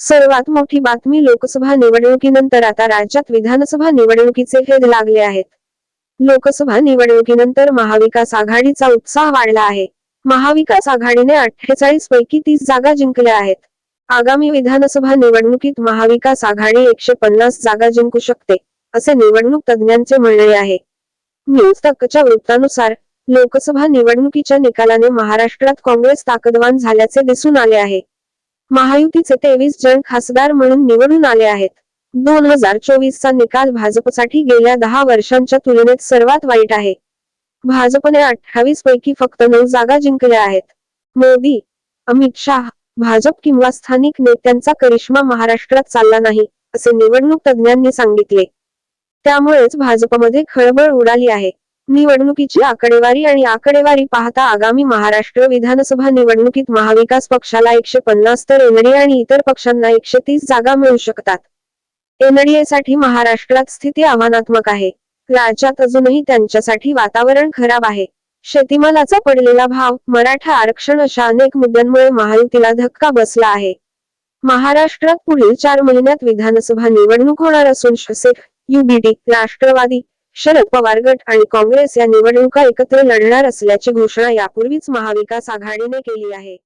सर्वात मोठी बातमी लोकसभा निवडणुकीनंतर आता राज्यात विधानसभा निवडणुकीचे हेद लागले आहेत. लोकसभा निवडणुकीनंतर महाविकास आघाडीचा उत्साह वाढला आहे. महाविकास आघाडीने अठ्ठेचाळीस पैकी तीस जागा जिंकल्या आहेत. आगामी विधानसभा निवडणुकीत महाविकास आघाडी एकशे पन्नास जागा जिंकू शकते असे निवडणूक तज्ज्ञांचे म्हणणे आहे. न्यूज तक्कच्या वृत्तानुसार लोकसभा निवडणुकीच्या निकालाने महाराष्ट्रात काँग्रेस ताकदवान झाल्याचे दिसून आले आहे. महायुतीचे तेवीस जण खासदार म्हणून निवडून आले आहेत. दोन हजार चोवीस चा निकाल भाजपसाठी गेल्या दहा वर्षांच्या तुलनेत सर्वात वाईट आहे. भाजपने अठ्ठावीस पैकी फक्त नऊ जागा जिंकल्या आहेत. मोदी अमित शाह भाजप किंवा स्थानिक नेत्यांचा करिश्मा महाराष्ट्रात चालला नाही असे निवडणूक तज्ज्ञांनी सांगितले. त्यामुळेच भाजपमध्ये खळबळ उडाली आहे. निवडणुकीची आकडेवारी आणि आकडेवारी पाहता आगामी महाराष्ट्र विधानसभा निवडणुकीत महाविकास पक्षाला एकशे पन्नास तर एनडीए आणि इतर पक्षांना एकशे तीस जागा मिळू शकतात. एनडीएसाठी महाराष्ट्रात स्थिती आव्हानात्मक आहे. राज्यात अजूनही त्यांच्यासाठी वातावरण खराब आहे. शेतीमालाचा पडलेला भाव मराठा आरक्षण अशा अनेक मुद्द्यांमुळे महायुतीला धक्का बसला आहे. महाराष्ट्रात पुढील चार महिन्यात विधानसभा निवडणूक होणार असून शिवसेना युबीटी राष्ट्रवादी शरद पवार गट आणि काँग्रेस या निवडणुका एकत्र लढणार असल्याची घोषणा यापूर्वीच महाविकास आघाडीने केली आहे.